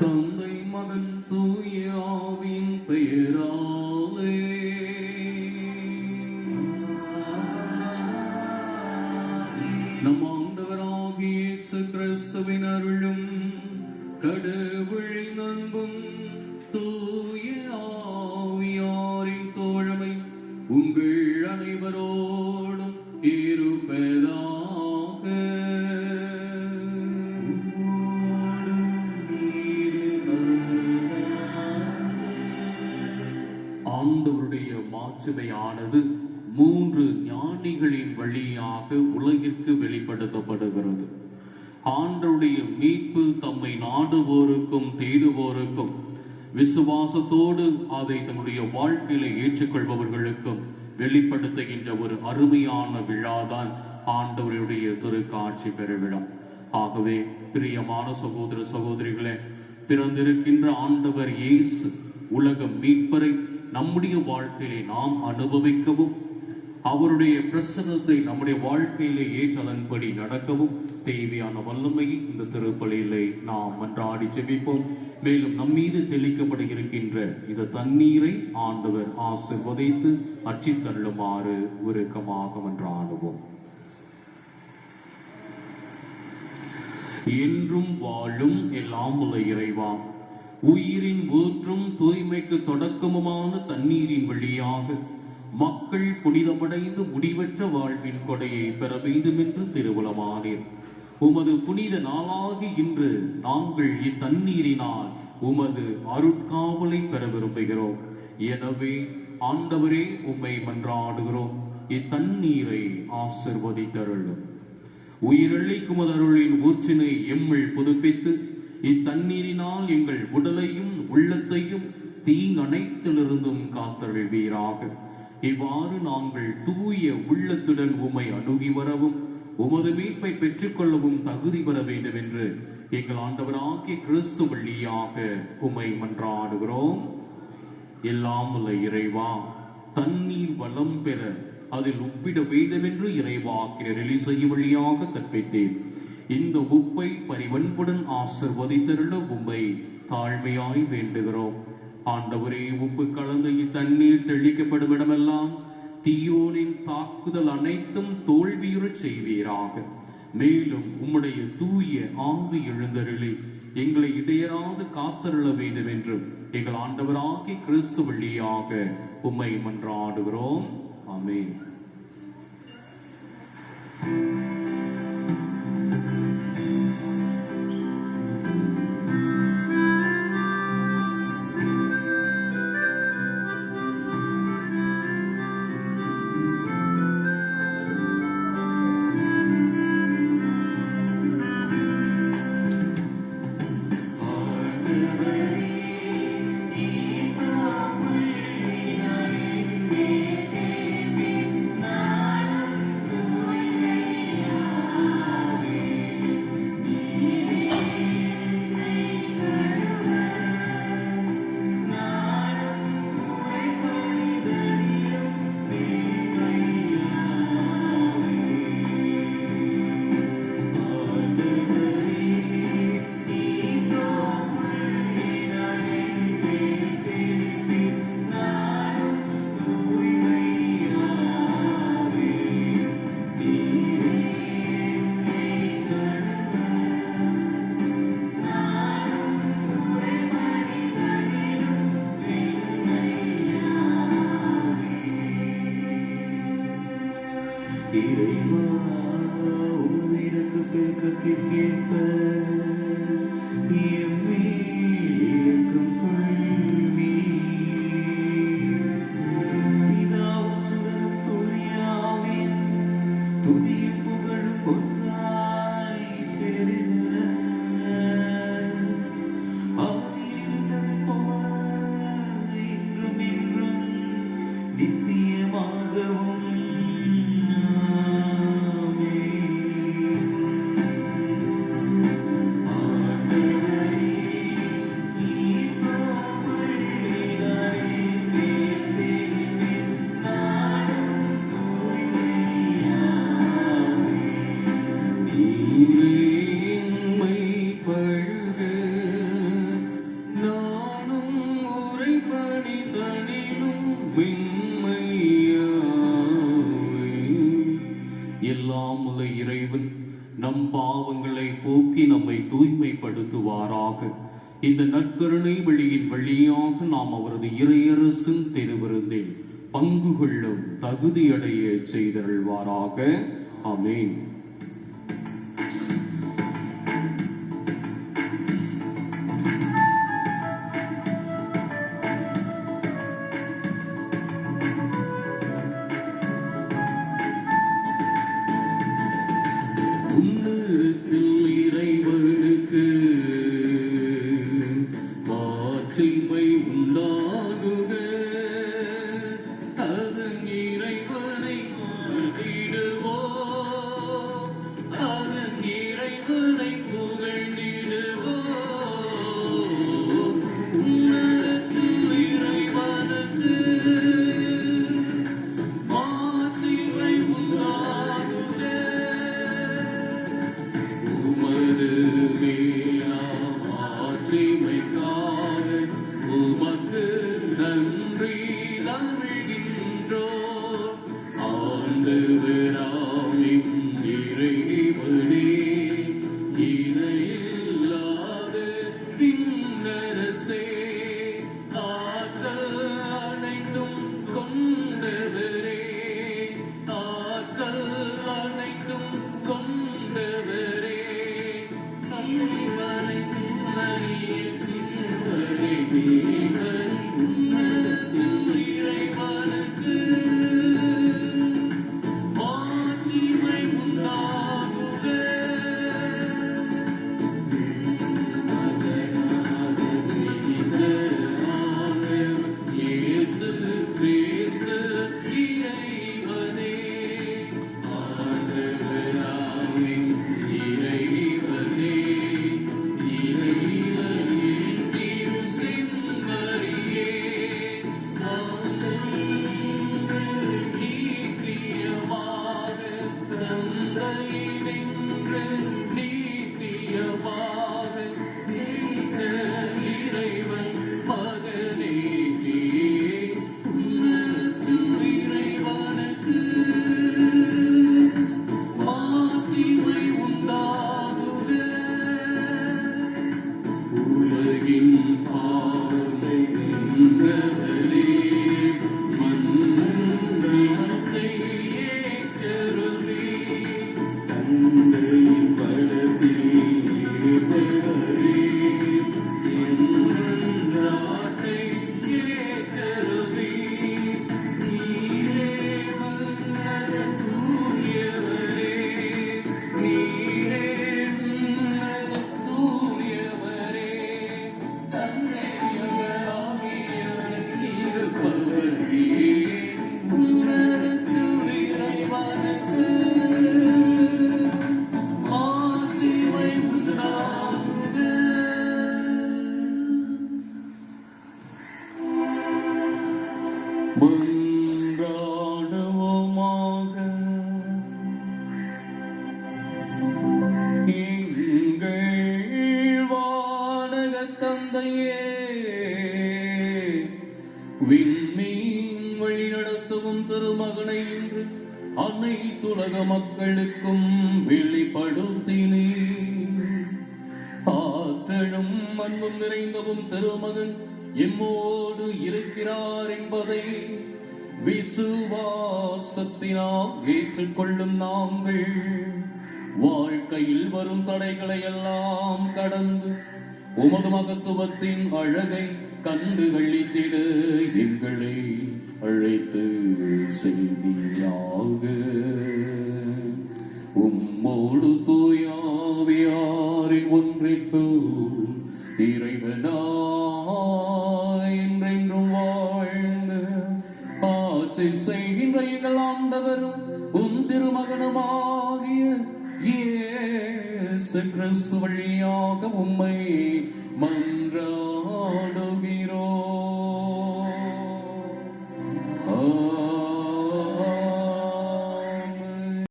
தந்தை மகன் தூய ஆவியின் பெயராலே மாட்சிமையானது மூன்று ஞானிகளின் வழியாக உலகிற்கு வெளிப்படுத்தப்படுகிறது. ஆண்டருடைய மீட்பு தம்மை நாடுவோருக்கும் தேடுவோருக்கும் விசுவாசத்தோடு அதை தன்னுடைய வாழ்க்கையில ஏற்றுக்கொள்பவர்களுக்கும் வெளிப்படுத்துகின்ற ஒரு அருமையான விழாதான் ஆண்டவருடைய திருக்காட்சி பெருவிழா. ஆகவே பிரியமான சகோதர சகோதரிகளே பிறந்திருக்கின்ற ஆண்டவர் இயேசு உலக மீட்பரை நம்முடைய வாழ்க்கையிலே நாம் அனுபவிக்கவும் அவருடைய பிரசனத்தை நம்முடைய வாழ்க்கையிலே ஏற்று அதன்படி நடக்கவும் தேவையான வல்லமையை இந்த திருப்பலியிலே நாம் மன்றாடி ஜெபிப்போம். மேலும் நம்மீது தெளிக்கப்பட இருக்கின்ற இந்த தண்ணீரை ஆண்டவர் ஆசிர்வதைத்து அச்சித்தள்ளுமாறு உருக்கமாக மன்றாடுவோம். என்றும் வாழும் எல்லாம் உள்ள இறைவா உயிரின் ஊற்றும் தூய்மைக்கு தொடக்கமுமான தண்ணீரின் வழியாக மக்கள் புனிதமடைந்து முடிவற்ற வாழ்வின் கொடையை பெற வேண்டும் என்று திருவுளமானேன். உமது புனித நாளாகி இன்று நாங்கள் இத்தண்ணீரினால் உமது அருட்காவலை பெற விரும்புகிறோம். எனவே ஆண்டவரே உம்மை மன்றாடுகிறோம். இத்தண்ணீரை ஆசிர்வதித்தருளும். உயிரளிக்கும் அருளின் ஊற்றினை எம்மில் புதுப்பித்து இத்தண்ணீரினால் எங்கள் உடலையும் உள்ளத்தையும் தீங்கனைத்திலிருந்தும் காத்தருள்வீராக. இவ்வாறு நாங்கள் தூய உள்ளத்துடன் உமை அணுகி வரவும் உமது மீட்பை பெற்றுக்கொள்ளவும் தகுதி பெற வேண்டும் என்று எங்கள் ஆண்டவராகிய கிறிஸ்து வழியாக உமை மன்றாடுகிறோம். எல்லாம் உள்ள இறைவா தண்ணீர் வளம் பெற அதில் ஒப்பிட வேண்டும் என்று இறைவாக்கினர் எலிசை வழியாக கற்பித்தேன். இந்த உப்பை பரிவன்புடன் ஆசிர்வதித்தருள உம்மை தாழ்மையாய் வேண்டுகிறோம். ஆண்டவரே உப்பு கலந்து இத்தண்ணீர் தெளிக்கப்படும் இடமெல்லாம் தீயோனின் தாக்குதல் அனைத்தும் தோல்வியுறச் செய்வீராக. மேலும் உம்முடைய தூய ஆவி எழுந்தருளி எங்களை இடையராது காத்தருள வேண்டும் என்றும் எங்கள் ஆண்டவராகி கிறிஸ்து வழியாக உம்மை மன்றாடுகிறோம். ஆமென். இந்த நற்கருணை வழியின் வழியாக நாம் அவரது இறையரசின் திருவிருந்தில் பங்கு கொள்ளும் தகுதியடைய செய்தருள்வாராக. அமேன் மக்களுக்கும் வெளிப்படுத்தினே. ஆற்றலும் அன்பும் நிறைந்தவும் திருமகன் எம்மோடு இருக்கிறார் என்பதை விசுவாசத்தினால் ஏற்றுக்கொள்ளும் நாங்கள். வாழ்க்கையில் வரும் தடைகளை எல்லாம் கடந்து உமது மகத்துவத்தின் அழகை கண்டு கழித்திட எங்களை அழைத்து செய்தியாக இறைவனாய் என்றென்றும் வாழ்ந்து ஆட்சி செய்கின்ற எங்கள் ஆண்டவரும் உம் திருமகனுமாகிய இயேசு கிறிஸ்து வழியாக உம்மை மன்